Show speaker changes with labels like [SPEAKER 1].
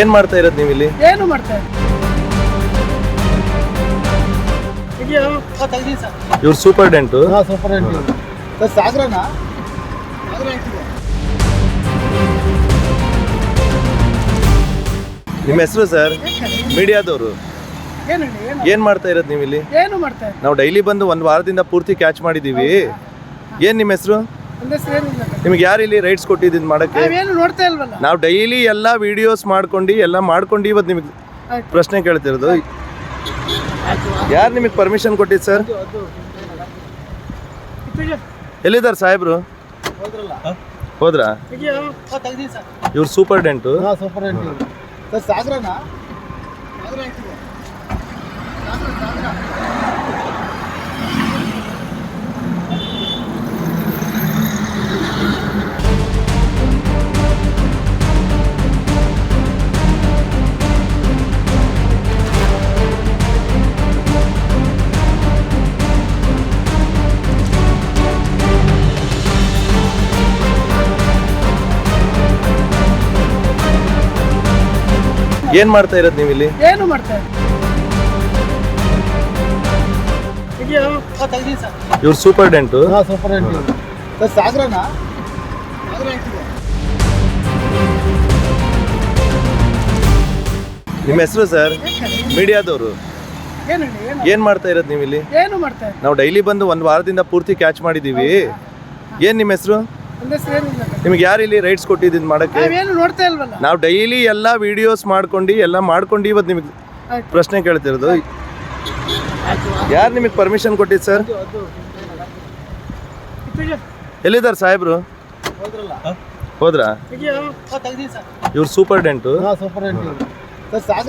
[SPEAKER 1] ಏನ್ ಮಾಡ್ತಾ ಇರೋದು ನೀವು ಇಲ್ಲಿ
[SPEAKER 2] ಏನು ಮಾಡ್ತಾ
[SPEAKER 1] ಇವ್ರು
[SPEAKER 2] ಸೂಪರ್ ಆಂಟಿ ಸರ್ ಸಾಗರನಾ? ಸಾಗರ
[SPEAKER 1] ನಿಮ್ಮ ಹೆಸರು ಸರ್? ಮೀಡಿಯಾದವರು.
[SPEAKER 2] ಏನು
[SPEAKER 1] ಮಾಡ್ತಾ ಇರೋದು ನೀವು ಇಲ್ಲಿ
[SPEAKER 2] ಏನು ಮಾಡ್ತಾ
[SPEAKER 1] ನಾವು ಡೈಲಿ ಬಂದು ಒಂದು ವಾರದಿಂದ ಪೂರ್ತಿ ಕ್ಯಾಚ್ ಮಾಡಿದೀವಿ. ಏನ್ ನಿಮ್ಮ ಹೆಸರು? ನಿಮ್ಗೆ ಯಾರು ಇಲ್ಲಿ ರೈಟ್ಸ್ ಕೊಟ್ಟಿದ್ದು ಮಾಡಕ್ಕೆ?
[SPEAKER 2] ನೋಡ್ತಾ ಇಲ್ವಲ್ಲ?
[SPEAKER 1] ನಾವು ಡೈಲಿ ಎಲ್ಲ ವಿಡಿಯೋಸ್ ಮಾಡ್ಕೊಂಡು ಎಲ್ಲ ಮಾಡ್ಕೊಂಡು ಇವತ್ತು ನಿಮಗೆ ಪ್ರಶ್ನೆ ಕೇಳ್ತಿರೋದು. ಯಾರು ನಿಮಗೆ ಪರ್ಮಿಷನ್ ಕೊಟ್ಟಿದ್ದು ಸರ್ ಎಲ್ಲಿದ್ದಾರೆ ಸಾಹೇಬ್ರು? ಹೋದ್ರಾ? ಇವ್ರು
[SPEAKER 2] ಸೂಪರ್ ಡೆಂಟು ಸರ್ ಸಾಗರನಾ?
[SPEAKER 1] ಏನ್ ಮಾಡ್ತಾ ಇರೋದು ನೀವು ಇಲ್ಲಿ
[SPEAKER 2] ಏನು ಮಾಡ್ತಾ ಇದೆಯೋ? ತೆಗ್ದಿ ಸರ್.
[SPEAKER 1] ಇವ್ರು
[SPEAKER 2] ಸೂಪರ್ ಆಂಟಿ ಸರ್ ಸಾಗರನಾ?
[SPEAKER 1] ನಿಮ್ಮ ಹೆಸರು ಸರ್? ಮೀಡಿಯಾದವರು.
[SPEAKER 2] ಏನು ಹೇಳಿ ಏನು?
[SPEAKER 1] ಏನ್ ಮಾಡ್ತಾ ಇರೋದು ನೀವು ಇಲ್ಲಿ
[SPEAKER 2] ಏನು
[SPEAKER 1] ನಾವು ಡೈಲಿ ಬಂದು ಒಂದು ವಾರದಿಂದ ಪೂರ್ತಿ ಕ್ಯಾಚ್ ಮಾಡಿದೀವಿ. ಏನ್ ನಿಮ್ಮ ಹೆಸರು? ನಿಮ್ಗೆ ಯಾರು ಇಲ್ಲಿ ರೈಟ್ಸ್ ಕೊಟ್ಟಿದ್ದು ಮಾಡಕ್ಕೆ?
[SPEAKER 2] ನಾವೇನು ನೋಡ್ತಾ ಇಲ್ವಲ್ಲ?
[SPEAKER 1] ನಾವು ಡೈಲಿ ಎಲ್ಲ ವಿಡಿಯೋಸ್ ಮಾಡ್ಕೊಂಡು ಎಲ್ಲ ಮಾಡ್ಕೊಂಡು ಇವತ್ತು ನಿಮಗೆ ಪ್ರಶ್ನೆ ಕೇಳ್ತಿರೋದು. ಯಾರು ನಿಮಗೆ ಪರ್ಮಿಷನ್ ಕೊಟ್ಟಿದ್ದು ಸರ್ ಎಲ್ಲಿದ್ದಾರೆ ಸಾಹೇಬ್ರು? ಹೋದ್ರಾ? ಇವ್ರು
[SPEAKER 2] ಸೂಪರ್ ಡೆಂಟು ಸರ್